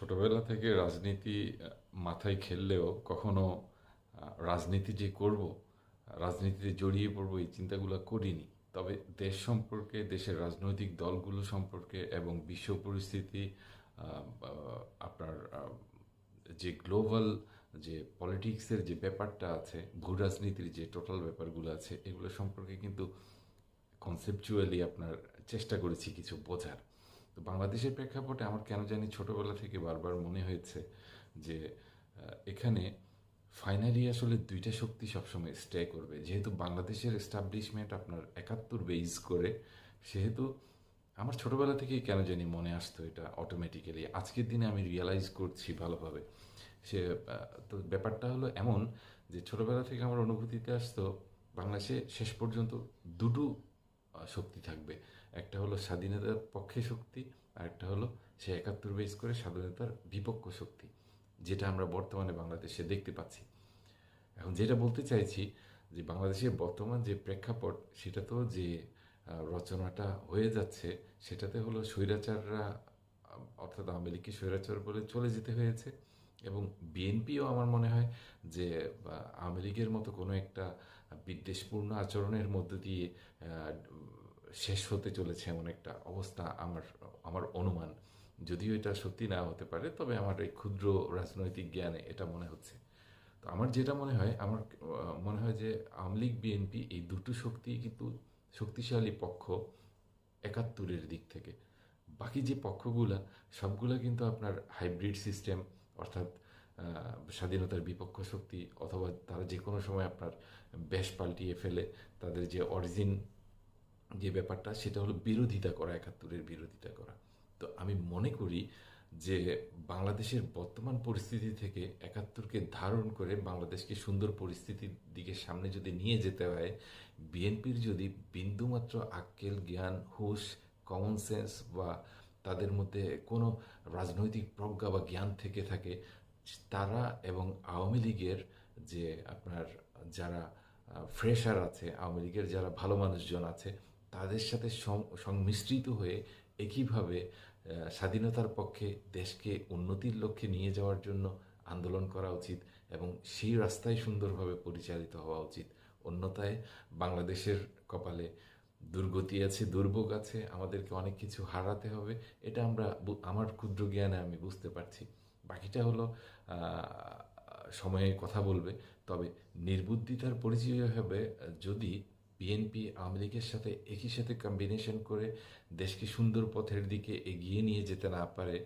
ছোটবেলা থেকে রাজনীতি মাথায় খেললেও কখনো রাজনীতি যে করব, রাজনীতিতে জড়িয়ে পড়ব, এই চিন্তাগুলো করিনি। তবে দেশ সম্পর্কে, দেশের রাজনৈতিক দলগুলো সম্পর্কে এবং বিশ্ব পরিস্থিতি আপনার যে গ্লোবাল, যে পলিটিক্সের যে ব্যাপারটা আছে, ভূ রাজনীতির যে টোটাল ব্যাপারগুলো আছে, এগুলো সম্পর্কে কিন্তু কনসেপচুয়ালি আপনার চেষ্টা করেছি কিছু বোঝার। তো বাংলাদেশের প্রেক্ষাপটে আমার কেন জানি ছোটবেলা থেকে বারবার মনে হয়েছে যে এখানে ফাইনালি আসলে দুইটা শক্তি সবসময় স্টে করবে। যেহেতু বাংলাদেশের এস্টাবলিশমেন্ট আপনার একাত্তর বেইজ করে, সেহেতু আমার ছোটবেলা থেকেই কেন জানি মনে আসতো এটা অটোমেটিক্যালি আজকের দিনে আমি রিয়েলাইজ করছি ভালোভাবে। সে তো ব্যাপারটা হলো এমন যে, ছোটবেলা থেকে আমার অনুভূতিতে আসতো, বাংলাদেশে শেষ পর্যন্ত দুটো শক্তি থাকবে। একটা হলো স্বাধীনতার পক্ষে শক্তি, আর একটা হলো সে একাত্তর বেস করে স্বাধীনতার বিপক্ষ শক্তি, যেটা আমরা বর্তমানে বাংলাদেশে দেখতে পাচ্ছি। এখন যেটা বলতে চাইছি যে, বাংলাদেশের বর্তমান যে প্রেক্ষাপট সেটা তো যে রচনাটা হয়ে যাচ্ছে, সেটাতে হলো স্বৈরাচাররা, অর্থাৎ আওয়ামী লীগকে স্বৈরাচার বলে চলে যেতে হয়েছে। এবং বিএনপিও আমার মনে হয় যে আওয়ামী লীগের মতো কোনো একটা বিদ্বেষপূর্ণ আচরণের মধ্য দিয়ে শেষ হতে চলেছে এমন একটা অবস্থা আমার আমার অনুমান। যদিও এটা সত্যি না হতে পারে, তবে আমার এই ক্ষুদ্র রাজনৈতিক জ্ঞানে এটা মনে হচ্ছে। তো আমার যেটা মনে হয়, আমার মনে হয় যে আওয়ামী লীগ বিএনপি এই দুটো শক্তি কিন্তু শক্তিশালী পক্ষ একাত্তরের দিক থেকে। বাকি যে পক্ষগুলা, সবগুলা কিন্তু আপনার হাইব্রিড সিস্টেম অর্থাৎ স্বাধীনতার বিপক্ষ শক্তি অথবা তারা যে কোনো সময় আপনার বেশ পাল্টিয়ে ফেলে, তাদের যে অরিজিন যে ব্যাপারটা, সেটা হলো বিরোধিতা করা, একাত্তরের বিরোধিতা করা। তো আমি মনে করি যে বাংলাদেশের বর্তমান পরিস্থিতি থেকে একাত্তরকে ধারণ করে বাংলাদেশকে সুন্দর পরিস্থিতির দিকে সামনে যদি নিয়ে যেতে হয়, বিএনপির যদি বিন্দুমাত্র আক্কেল, জ্ঞান, হুশ কমন সেন্স বা তাদের মধ্যে কোনো রাজনৈতিক প্রজ্ঞা বা জ্ঞান থেকে থাকে, তারা এবং আওয়ামী লীগের যে আপনার যারা ফ্রেশার আছে, আওয়ামী লীগের যারা ভালো মানুষজন আছে, তাদের সাথে সংমিশ্রিত হয়ে একইভাবে স্বাধীনতার পক্ষে দেশকে উন্নতির লক্ষ্যে নিয়ে যাওয়ার জন্য আন্দোলন করা উচিত এবং সেই রাস্তায় সুন্দরভাবে পরিচালিত হওয়া উচিত। অন্যথায় বাংলাদেশের কপালে দুর্গতি আছে, দুর্ভোগ আছে, আমাদেরকে অনেক কিছু হারাতে হবে। এটা আমরা আমার ক্ষুদ্র জ্ঞানে আমি বুঝতে পারছি। বাকিটা হলো সময়ে কথা বলবে, তবে নির্বুদ্ধিতার পরিচয় হবে যদি বিএনপি আওয়ামী লীগের সাথে একই সাথে কম্বিনেশন করে দেশকে সুন্দর পথের দিকে এগিয়ে নিয়ে যেতে না পারে